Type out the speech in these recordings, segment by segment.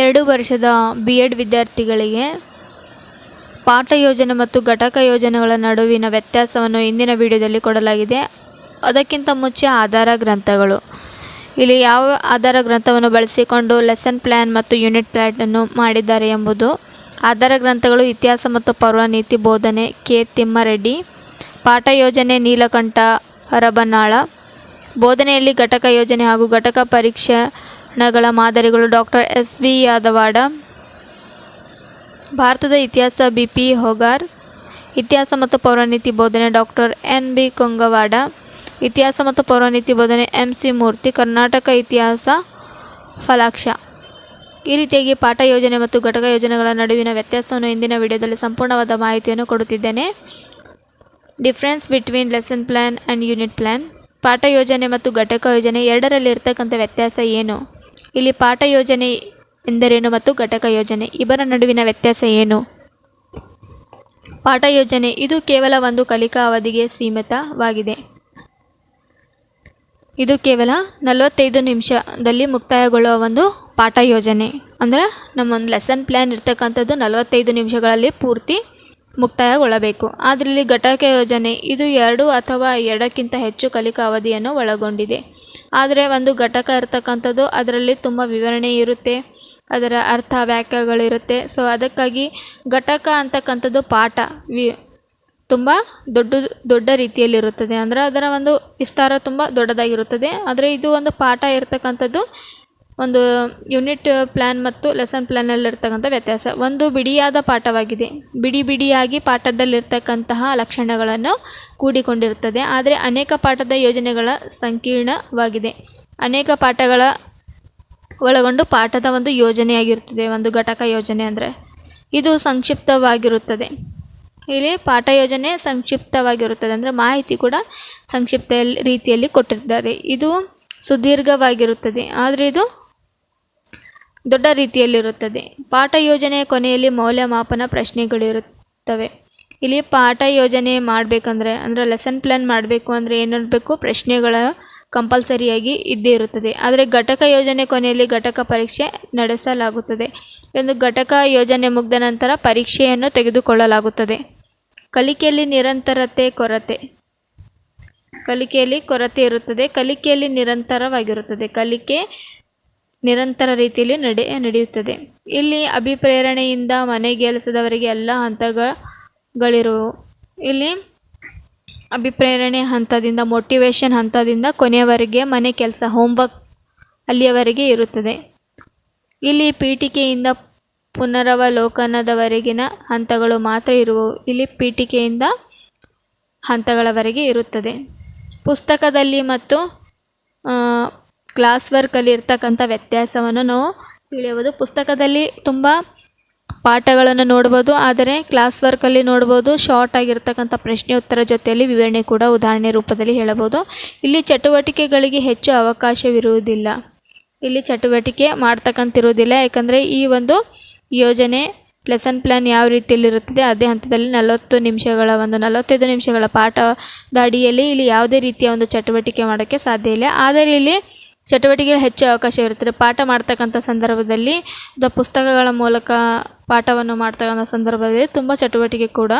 ಎರಡು ವರ್ಷದ B Ed ವಿದ್ಯಾರ್ಥಿಗಳಿಗೆ ಪಾಠ ಯೋಜನೆ ಮತ್ತು ಘಟಕ ಯೋಜನೆಗಳ ನಡುವಿನ ವ್ಯತ್ಯಾಸವನ್ನು ಇಂದಿನ ವಿಡಿಯೋದಲ್ಲಿ ಕೊಡಲಾಗಿದೆ. ಅದಕ್ಕಿಂತ ಮುಂಚೆ ಆಧಾರ ಗ್ರಂಥಗಳು. ಇಲ್ಲಿ ಯಾವ ಆಧಾರ ಗ್ರಂಥವನ್ನು ಬಳಸಿಕೊಂಡು ಲೆಸನ್ ಪ್ಲ್ಯಾನ್ ಮತ್ತು ಯೂನಿಟ್ ಪ್ಲ್ಯಾನನ್ನು ಮಾಡಿದ್ದಾರೆ ಎಂಬುದು ಆಧಾರ ಗ್ರಂಥಗಳು ಇತಿಹಾಸ ಮತ್ತು ಪೌರಾಣಿತಿ ಬೋಧನೆ, ಕೆ. ತಿಮ್ಮಾರೆಡ್ಡಿ, ಪಾಠ ಯೋಜನೆ ನೀಲಕಂಠ ಹರಬನಾಳ ಬೋಧನೆಯಲ್ಲಿ ಘಟಕ ಯೋಜನೆ ಹಾಗೂ ಘಟಕ ಪರೀಕ್ಷಣಗಳ ಮಾದರಿಗಳು ಡಾಕ್ಟರ್ ಎಸ್ ವಿ ಯಾದವಾಡ. ಭಾರತದ ಇತಿಹಾಸ ಬಿ ಪಿ ಹೊಗಾರ್. ಇತಿಹಾಸ ಮತ್ತು ಪೌರನೀತಿ ಬೋಧನೆ ಡಾಕ್ಟರ್ ಎನ್ ಬಿ ಕೊಂಗವಾಡ. ಇತಿಹಾಸ ಮತ್ತು ಪೌರನೀತಿ ಬೋಧನೆ ಎಂ ಸಿ ಮೂರ್ತಿ, ಕರ್ನಾಟಕ ಇತಿಹಾಸ ಫಲಾಕ್ಷ. ಈ ರೀತಿಯಾಗಿ ಪಾಠ ಯೋಜನೆ ಮತ್ತು ಘಟಕ ಯೋಜನೆಗಳ ನಡುವಿನ ವ್ಯತ್ಯಾಸವನ್ನು ಇಂದಿನ ವಿಡಿಯೋದಲ್ಲಿ ಸಂಪೂರ್ಣವಾದ ಮಾಹಿತಿಯನ್ನು ಕೊಡುತ್ತಿದ್ದೇನೆ. Difference between lesson plan and unit plan ಪಾಠ ಯೋಜನೆ ಮತ್ತು ಘಟಕ ಯೋಜನೆ ಎರಡರಲ್ಲಿ ಇರ್ತಕ್ಕಂಥ ವ್ಯತ್ಯಾಸ ಏನು? ಇಲ್ಲಿ ಪಾಠ ಯೋಜನೆ ಎಂದರೇನು ಮತ್ತು ಘಟಕ ಯೋಜನೆ? ಇವರ ನಡುವಿನ ವ್ಯತ್ಯಾಸ ಏನು? ಪಾಠ ಯೋಜನೆ, ಇದು ಕೇವಲ ಒಂದು ಕಲಿಕಾ ಅವಧಿಗೆ ಸೀಮಿತವಾಗಿದೆ. ಇದು ಕೇವಲ ನಲವತ್ತೈದು ನಿಮಿಷದಲ್ಲಿ ಮುಕ್ತಾಯಗೊಳ್ಳುವ ಒಂದು ಪಾಠ ಯೋಜನೆ. ಅಂದರೆ ನಮ್ಮೊಂದು ಲೆಸನ್ ಪ್ಲ್ಯಾನ್ ಇರ್ತಕ್ಕಂಥದ್ದು ನಲವತ್ತೈದು ನಿಮಿಷಗಳಲ್ಲಿ ಪೂರ್ತಿ ಮುಕ್ತಾಯಗೊಳ್ಳಬೇಕು. ಆದರೆ ಇಲ್ಲಿ ಘಟಕ ಯೋಜನೆ ಇದು ಎರಡು ಅಥವಾ ಎರಡಕ್ಕಿಂತ ಹೆಚ್ಚು ಕಲಿಕಾ ಅವಧಿಯನ್ನು ಒಳಗೊಂಡಿದೆ. ಆದರೆ ಒಂದು ಘಟಕ ಇರ್ತಕ್ಕಂಥದ್ದು ಅದರಲ್ಲಿ ತುಂಬ ವಿವರಣೆ ಇರುತ್ತೆ, ಅದರ ಅರ್ಥ ವ್ಯಾಖ್ಯೆಗಳಿರುತ್ತೆ ಸೊ ಅದಕ್ಕಾಗಿ ಘಟಕ ಅಂತಕ್ಕಂಥದ್ದು ಪಾಠ ವಿ, ತುಂಬ ದೊಡ್ಡ ದೊಡ್ಡ ರೀತಿಯಲ್ಲಿರುತ್ತದೆ. ಅಂದರೆ ಅದರ ಒಂದು ವಿಸ್ತಾರ ತುಂಬ ದೊಡ್ಡದಾಗಿರುತ್ತದೆ. ಆದರೆ ಇದು ಒಂದು ಪಾಠ ಇರ್ತಕ್ಕಂಥದ್ದು ಒಂದು ಯೂನಿಟ್ ಪ್ಲ್ಯಾನ್ ಮತ್ತು ಲೆಸನ್ ಪ್ಲ್ಯಾನಲ್ಲಿರ್ತಕ್ಕಂಥ ವ್ಯತ್ಯಾಸ. ಒಂದು ಬಿಡಿಯಾದ ಪಾಠವಾಗಿದೆ. ಬಿಡಿ ಬಿಡಿಯಾಗಿ ಪಾಠದಲ್ಲಿರ್ತಕ್ಕಂತಹ ಲಕ್ಷಣಗಳನ್ನು ಕೂಡಿಕೊಂಡಿರುತ್ತದೆ. ಆದರೆ ಅನೇಕ ಪಾಠದ ಯೋಜನೆಗಳ ಸಂಕೀರ್ಣವಾಗಿದೆ. ಅನೇಕ ಪಾಠಗಳ ಒಳಗೊಂಡು ಪಾಠದ ಒಂದು ಯೋಜನೆಯಾಗಿರುತ್ತದೆ. ಒಂದು ಘಟಕ ಯೋಜನೆ ಅಂದರೆ ಇದು ಸಂಕ್ಷಿಪ್ತವಾಗಿರುತ್ತದೆ. ಇಲ್ಲಿ ಪಾಠ ಯೋಜನೆ ಸಂಕ್ಷಿಪ್ತವಾಗಿರುತ್ತದೆ ಅಂದರೆ ಮಾಹಿತಿ ಕೂಡ ಸಂಕ್ಷಿಪ್ತ ರೀತಿಯಲ್ಲಿ ಕೊಟ್ಟಿದ್ದಾರೆ. ಇದು ಸುದೀರ್ಘವಾಗಿರುತ್ತದೆ. ಆದರೆ ಇದು ದೊಡ್ಡ ರೀತಿಯಲ್ಲಿರುತ್ತದೆ. ಪಾಠ ಯೋಜನೆಯ ಕೊನೆಯಲ್ಲಿ ಮೌಲ್ಯಮಾಪನ ಪ್ರಶ್ನೆಗಳಿರುತ್ತವೆ. ಇಲ್ಲಿ ಪಾಠ ಯೋಜನೆ ಮಾಡಬೇಕಂದ್ರೆ, ಅಂದರೆ ಲೆಸನ್ ಪ್ಲ್ಯಾನ್ ಮಾಡಬೇಕು ಅಂದರೆ ಏನಿರಬೇಕು ಪ್ರಶ್ನೆಗಳ ಕಂಪಲ್ಸರಿಯಾಗಿ ಇದ್ದೇ ಇರುತ್ತದೆ. ಆದರೆ ಘಟಕ ಯೋಜನೆ ಕೊನೆಯಲ್ಲಿ ಘಟಕ ಪರೀಕ್ಷೆ ನಡೆಸಲಾಗುತ್ತದೆ. ಒಂದು ಘಟಕ ಯೋಜನೆ ಮುಗಿದ ನಂತರ ಪರೀಕ್ಷೆಯನ್ನು ತೆಗೆದುಕೊಳ್ಳಲಾಗುತ್ತದೆ. ಕಲಿಕೆಯಲ್ಲಿ ನಿರಂತರತೆ, ಕೊರತೆ. ಕಲಿಕೆಯಲ್ಲಿ ಕೊರತೆ ಇರುತ್ತದೆ. ಕಲಿಕೆಯಲ್ಲಿ ನಿರಂತರವಾಗಿರುತ್ತದೆ. ಕಲಿಕೆ ನಿರಂತರ ರೀತಿಯಲ್ಲಿ ನಡೆ, ನಡೆಯುತ್ತದೆ. ಇಲ್ಲಿ ಅಭಿಪ್ರೇರಣೆಯಿಂದ ಮನೆಗೆಲಸದವರೆಗೆ ಎಲ್ಲ ಹಂತಗಳಿರುವು. ಇಲ್ಲಿ ಅಭಿಪ್ರೇರಣೆ ಹಂತದಿಂದ ಮೋಟಿವೇಶನ್ ಹಂತದಿಂದ ಕೊನೆಯವರೆಗೆ ಮನೆ ಕೆಲಸ ಹೋಮ್ವರ್ಕ್ ಅಲ್ಲಿಯವರೆಗೆ ಇರುತ್ತದೆ. ಇಲ್ಲಿ ಪೀಠಿಕೆಯಿಂದ ಪುನರವಲೋಕನದವರೆಗಿನ ಹಂತಗಳು ಮಾತ್ರ ಇರುವವು ಇಲ್ಲಿ ಪೀಠಿಕೆಯಿಂದ ಹಂತಗಳವರೆಗೆ ಇರುತ್ತದೆ. ಪುಸ್ತಕದಲ್ಲಿ ಮತ್ತು ಕ್ಲಾಸ್ ವರ್ಕಲ್ಲಿ ಇರ್ತಕ್ಕಂಥ ವ್ಯತ್ಯಾಸವನ್ನು ನಾವು ತಿಳಿಯಬೋದು ಪುಸ್ತಕದಲ್ಲಿ ತುಂಬ ಪಾಠಗಳನ್ನು ನೋಡ್ಬೋದು ಆದರೆ ಕ್ಲಾಸ್ ವರ್ಕಲ್ಲಿ ನೋಡ್ಬೋದು ಶಾರ್ಟ್ ಆಗಿರ್ತಕ್ಕಂಥ ಪ್ರಶ್ನೆ ಉತ್ತರ ಜೊತೆಯಲ್ಲಿ ವಿವರಣೆ ಕೂಡ ಉದಾಹರಣೆ ರೂಪದಲ್ಲಿ ಹೇಳಬೋದು ಇಲ್ಲಿ ಚಟುವಟಿಕೆಗಳಿಗೆ ಹೆಚ್ಚು ಅವಕಾಶವಿರುವುದಿಲ್ಲ. ಇಲ್ಲಿ ಚಟುವಟಿಕೆ ಮಾಡ್ತಕ್ಕಂತಿರುವುದಿಲ್ಲ. ಯಾಕಂದರೆ ಈ ಒಂದು ಯೋಜನೆ ಲೆಸನ್ ಪ್ಲ್ಯಾನ್ ಯಾವ ರೀತಿಯಲ್ಲಿರುತ್ತದೆ ಅದೇ ಹಂತದಲ್ಲಿ ನಲವತ್ತು ನಿಮಿಷಗಳ ಒಂದು ನಲವತ್ತೈದು ನಿಮಿಷಗಳ ಪಾಠದ ಅಡಿಯಲ್ಲಿ ಇಲ್ಲಿ ಯಾವುದೇ ರೀತಿಯ ಒಂದು ಚಟುವಟಿಕೆ ಮಾಡೋಕ್ಕೆ ಸಾಧ್ಯ ಇಲ್ಲ. ಆದರೆ ಇಲ್ಲಿ ಚಟುವಟಿಕೆಗೆ ಹೆಚ್ಚು ಅವಕಾಶವಿರುತ್ತದೆ ಪಾಠ ಮಾಡ್ತಕ್ಕಂಥ ಸಂದರ್ಭದಲ್ಲಿ, ದ ಪುಸ್ತಕಗಳ ಮೂಲಕ ಪಾಠವನ್ನು ಮಾಡ್ತಕ್ಕಂಥ ಸಂದರ್ಭದಲ್ಲಿ ತುಂಬ ಚಟುವಟಿಕೆ ಕೂಡ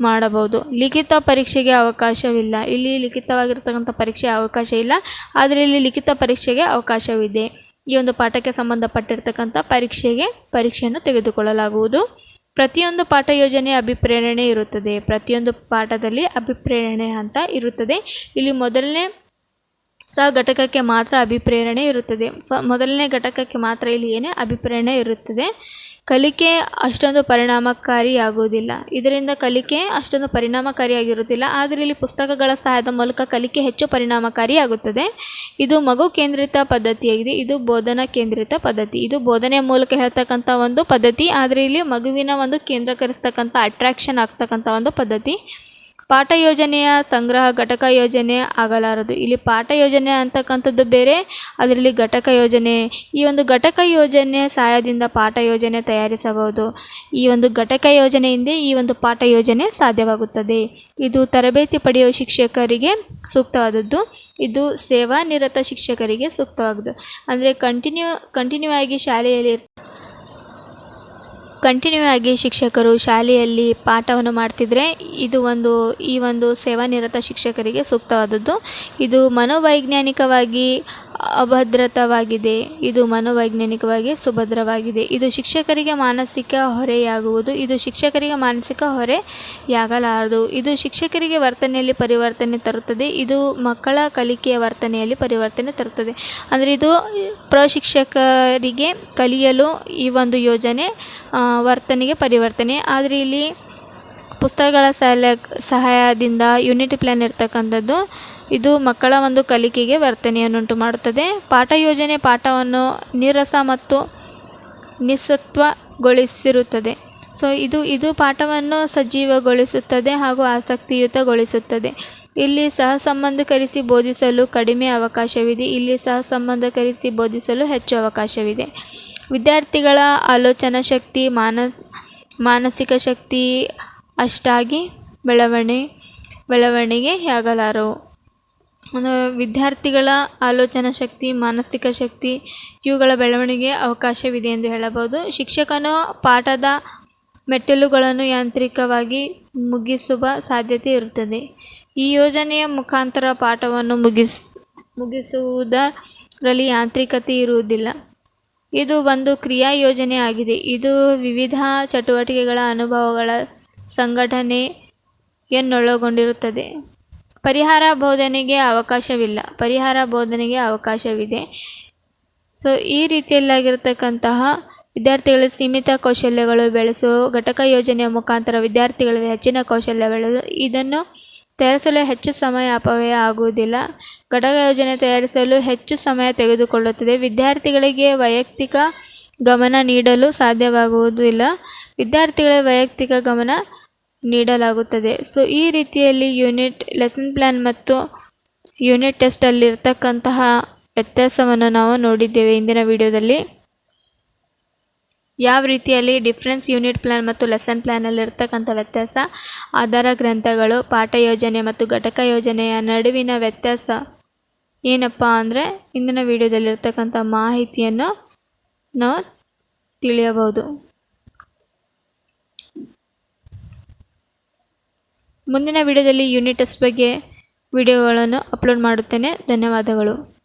ಮಾಡಬಹುದು. ಲಿಖಿತ ಪರೀಕ್ಷೆಗೆ ಅವಕಾಶವಿಲ್ಲ. ಇಲ್ಲಿ ಲಿಖಿತವಾಗಿರ್ತಕ್ಕಂಥ ಪರೀಕ್ಷೆ ಅವಕಾಶ ಇಲ್ಲ. ಆದರೆ ಇಲ್ಲಿ ಲಿಖಿತ ಪರೀಕ್ಷೆಗೆ ಅವಕಾಶವಿದೆ. ಈ ಒಂದು ಪಾಠಕ್ಕೆ ಸಂಬಂಧಪಟ್ಟಿರ್ತಕ್ಕಂಥ ಪರೀಕ್ಷೆಗೆ ಪರೀಕ್ಷೆಯನ್ನು ತೆಗೆದುಕೊಳ್ಳಲಾಗುವುದು. ಪ್ರತಿಯೊಂದು ಪಾಠ ಯೋಜನೆ ಅಭಿಪ್ರೇರಣೆ ಇರುತ್ತದೆ. ಪ್ರತಿಯೊಂದು ಪಾಠದಲ್ಲಿ ಅಭಿಪ್ರೇರಣೆ ಅಂತ ಇರುತ್ತದೆ. ಇಲ್ಲಿ ಮೊದಲನೇ ಸ ಘಟಕಕ್ಕೆ ಮಾತ್ರ ಅಭಿಪ್ರೇರಣೆ ಇರುತ್ತದೆ. ಫ ಮೊದಲನೇ ಘಟಕಕ್ಕೆ ಮಾತ್ರ ಇಲ್ಲಿ ಏನೇ ಅಭಿಪ್ರೇರಣೆ ಇರುತ್ತದೆ. ಕಲಿಕೆ ಅಷ್ಟೊಂದು ಪರಿಣಾಮಕಾರಿಯಾಗುವುದಿಲ್ಲ. ಇದರಿಂದ ಕಲಿಕೆ ಅಷ್ಟೊಂದು ಪರಿಣಾಮಕಾರಿಯಾಗಿರುವುದಿಲ್ಲ. ಆದರೆ ಇಲ್ಲಿ ಪುಸ್ತಕಗಳ ಸಹಾಯದ ಮೂಲಕ ಕಲಿಕೆ ಹೆಚ್ಚು ಪರಿಣಾಮಕಾರಿಯಾಗುತ್ತದೆ. ಇದು ಮಗು ಕೇಂದ್ರಿತ ಪದ್ಧತಿಯಾಗಿದೆ. ಇದು ಬೋಧನಾ ಕೇಂದ್ರಿತ ಪದ್ಧತಿ. ಇದು ಬೋಧನೆಯ ಮೂಲಕ ಹೇಳ್ತಕ್ಕಂಥ ಒಂದು ಪದ್ಧತಿ. ಆದರೆ ಇಲ್ಲಿ ಮಗುವಿನ ಒಂದು ಕೇಂದ್ರೀಕರಿಸ್ತಕ್ಕಂಥ ಅಟ್ರಾಕ್ಷನ್ ಆಗ್ತಕ್ಕಂಥ ಒಂದು ಪದ್ಧತಿ. ಪಾಠ ಯೋಜನೆಯ ಸಂಗ್ರಹ ಘಟಕ ಯೋಜನೆ ಆಗಲಾರದು. ಇಲ್ಲಿ ಪಾಠ ಯೋಜನೆ ಅಂತಕ್ಕಂಥದ್ದು ಬೇರೆ, ಅದರಲ್ಲಿ ಘಟಕ ಯೋಜನೆ. ಈ ಒಂದು ಘಟಕ ಯೋಜನೆ ಸಹಾಯದಿಂದ ಪಾಠ ಯೋಜನೆ ತಯಾರಿಸಬಹುದು. ಈ ಒಂದು ಘಟಕ ಯೋಜನೆಯಿಂದ ಈ ಒಂದು ಪಾಠ ಯೋಜನೆ ಸಾಧ್ಯವಾಗುತ್ತದೆ. ಇದು ತರಬೇತಿ ಪಡೆಯುವ ಶಿಕ್ಷಕರಿಗೆ ಸೂಕ್ತವಾದದ್ದು. ಇದು ಸೇವಾನಿರತ ಶಿಕ್ಷಕರಿಗೆ ಸೂಕ್ತವಾಗದು. ಅಂದರೆ ಕಂಟಿನ್ಯೂ ಕಂಟಿನ್ಯೂ ಆಗಿ ಶಾಲೆಯಲ್ಲಿ ಕಂಟಿನ್ಯೂ ಆಗಿ ಶಿಕ್ಷಕರು ಶಾಲೆಯಲ್ಲಿ ಪಾಠವನ್ನು ಮಾಡ್ತಿದ್ದರೆ ಇದು ಒಂದು, ಈ ಒಂದು ಸೇವಾನಿರತ ಶಿಕ್ಷಕರಿಗೆ ಸೂಕ್ತವಾದದ್ದು. ಇದು ಮನೋವೈಜ್ಞಾನಿಕವಾಗಿ ಅಭದ್ರತವಾಗಿದೆ. ಇದು ಮನೋವೈಜ್ಞಾನಿಕವಾಗಿ ಸುಭದ್ರವಾಗಿದೆ. ಇದು ಶಿಕ್ಷಕರಿಗೆ ಮಾನಸಿಕ ಹೊರೆಯಾಗುವುದು. ಇದು ಶಿಕ್ಷಕರಿಗೆ ಮಾನಸಿಕ ಹೊರೆಯಾಗಲಾರದು. ಇದು ಶಿಕ್ಷಕರಿಗೆ ವರ್ತನೆಯಲ್ಲಿ ಪರಿವರ್ತನೆ ತರುತ್ತದೆ. ಇದು ಮಕ್ಕಳ ಕಲಿಕೆಯ ವರ್ತನೆಯಲ್ಲಿ ಪರಿವರ್ತನೆ ತರುತ್ತದೆ. ಅಂದರೆ ಇದು ಪ್ರಶಿಕ್ಷಕರಿಗೆ ಕಲಿಯಲು ಈ ಒಂದು ಯೋಜನೆ ವರ್ತನೆಗೆ ಪರಿವರ್ತನೆ. ಆದರೆ ಇಲ್ಲಿ ಪುಸ್ತಕಗಳ ಸಹಾಯದಿಂದ ಯೂನಿಟ್ ಪ್ಲ್ಯಾನ್ ಇರ್ತಕ್ಕಂಥದ್ದು ಇದು ಮಕ್ಕಳ ಒಂದು ಕಲಿಕೆಗೆ ವರ್ತನೆಯನ್ನುಂಟು ಮಾಡುತ್ತದೆ ಪಾಠ ಯೋಜನೆ ಪಾಠವನ್ನು ನೀರಸ ಮತ್ತು ನಿಸ್ಸತ್ವಗೊಳಿಸಿರುತ್ತದೆ ಸೊ ಇದು ಇದು ಪಾಠವನ್ನು ಸಜೀವಗೊಳಿಸುತ್ತದೆ ಹಾಗೂ ಆಸಕ್ತಿಯುತಗೊಳಿಸುತ್ತದೆ. ಇಲ್ಲಿ ಸಹ ಸಂಬಂಧಕರಿಸಿ ಬೋಧಿಸಲು ಕಡಿಮೆ ಅವಕಾಶವಿದೆ. ಇಲ್ಲಿ ಸಹ ಸಂಬಂಧಕರಿಸಿ ಬೋಧಿಸಲು ಹೆಚ್ಚು ಅವಕಾಶವಿದೆ. ವಿದ್ಯಾರ್ಥಿಗಳ ಆಲೋಚನಾ ಶಕ್ತಿ, ಮಾನಸ್, ಮಾನಸಿಕ ಶಕ್ತಿ ಅಷ್ಟಾಗಿ ಬೆಳವಣಿ, ಬೆಳವಣಿಗೆಯಾಗಲಾರವು. ವಿದ್ಯಾರ್ಥಿಗಳ ಆಲೋಚನಾ ಶಕ್ತಿ, ಮಾನಸಿಕ ಶಕ್ತಿ, ಇವುಗಳ ಬೆಳವಣಿಗೆ ಅವಕಾಶವಿದೆ ಎಂದು ಹೇಳಬಹುದು. ಶಿಕ್ಷಕನು ಪಾಠದ ಮೆಟ್ಟಿಲುಗಳನ್ನು ಯಾಂತ್ರಿಕವಾಗಿ ಮುಗಿಸುವ ಸಾಧ್ಯತೆ ಇರುತ್ತದೆ. ಈ ಯೋಜನೆಯ ಮುಖಾಂತರ ಪಾಠವನ್ನು ಮುಗಿಸ್, ಮುಗಿಸುವುದರಲ್ಲಿ ಯಾಂತ್ರಿಕತೆ ಇರುವುದಿಲ್ಲ. ಇದು ಒಂದು ಕ್ರಿಯಾ ಯೋಜನೆ ಆಗಿದೆ. ಇದು ವಿವಿಧ ಚಟುವಟಿಕೆಗಳ ಅನುಭವಗಳ ಸಂಘಟನೆಯನ್ನೊಳಗೊಂಡಿರುತ್ತದೆ. ಪರಿಹಾರ ಬೋಧನೆಗೆ ಅವಕಾಶವಿಲ್ಲ. ಪರಿಹಾರ ಬೋಧನೆಗೆ ಅವಕಾಶವಿದೆ. ಸೊ ಈ ರೀತಿಯಲ್ಲಾಗಿರ್ತಕ್ಕಂತಹ ವಿದ್ಯಾರ್ಥಿಗಳ ಸೀಮಿತ ಕೌಶಲ್ಯಗಳು ಬೆಳೆಸುವ ಘಟಕ ಯೋಜನೆಯ ಮುಖಾಂತರ ವಿದ್ಯಾರ್ಥಿಗಳಲ್ಲಿ ಹೆಚ್ಚಿನ ಕೌಶಲ್ಯ ಬೆಳೆದು ಇದನ್ನು ತಯಾರಿಸಲು ಹೆಚ್ಚು ಸಮಯ ಅಪವ್ಯಯ ಆಗುವುದಿಲ್ಲ. ಘಟಕ ಯೋಜನೆ ತಯಾರಿಸಲು ಹೆಚ್ಚು ಸಮಯ ತೆಗೆದುಕೊಳ್ಳುತ್ತದೆ. ವಿದ್ಯಾರ್ಥಿಗಳಿಗೆ ವೈಯಕ್ತಿಕ ಗಮನ ನೀಡಲು ಸಾಧ್ಯವಾಗುವುದಿಲ್ಲ. ವಿದ್ಯಾರ್ಥಿಗಳ ವೈಯಕ್ತಿಕ ಗಮನ ನೀಡಲಾಗುತ್ತದೆ. ಸೊ ಈ ರೀತಿಯಲ್ಲಿ ಯೂನಿಟ್ ಲೆಸನ್ ಪ್ಲ್ಯಾನ್ ಮತ್ತು ಯೂನಿಟ್ ಟೆಸ್ಟಲ್ಲಿರ್ತಕ್ಕಂತಹ ವ್ಯತ್ಯಾಸವನ್ನು ನಾವು ನೋಡಿದ್ದೇವೆ ಇಂದಿನ ವಿಡಿಯೋದಲ್ಲಿ. ಯಾವ ರೀತಿಯಲ್ಲಿ ಡಿಫ್ರೆನ್ಸ್ ಯೂನಿಟ್ ಪ್ಲ್ಯಾನ್ ಮತ್ತು ಲೆಸನ್ ಪ್ಲ್ಯಾನಲ್ಲಿರ್ತಕ್ಕಂಥ ವ್ಯತ್ಯಾಸ, ಆಧಾರ ಗ್ರಂಥಗಳು, ಪಾಠ ಯೋಜನೆ ಮತ್ತು ಘಟಕ ಯೋಜನೆಯ ನಡುವಿನ ವ್ಯತ್ಯಾಸ ಏನಪ್ಪ ಅಂದರೆ ಇಂದಿನ ವಿಡಿಯೋದಲ್ಲಿರ್ತಕ್ಕಂಥ ಮಾಹಿತಿಯನ್ನು ನಾವು ತಿಳಿಯಬಹುದು. ಮುಂದಿನ ವಿಡಿಯೋದಲ್ಲಿ ಯೂನಿಟ್ ಟೆಸ್ಟ್ ಬಗ್ಗೆ ವಿಡಿಯೋಗಳನ್ನು ಅಪ್ಲೋಡ್ ಮಾಡುತ್ತೇನೆ. ಧನ್ಯವಾದಗಳು.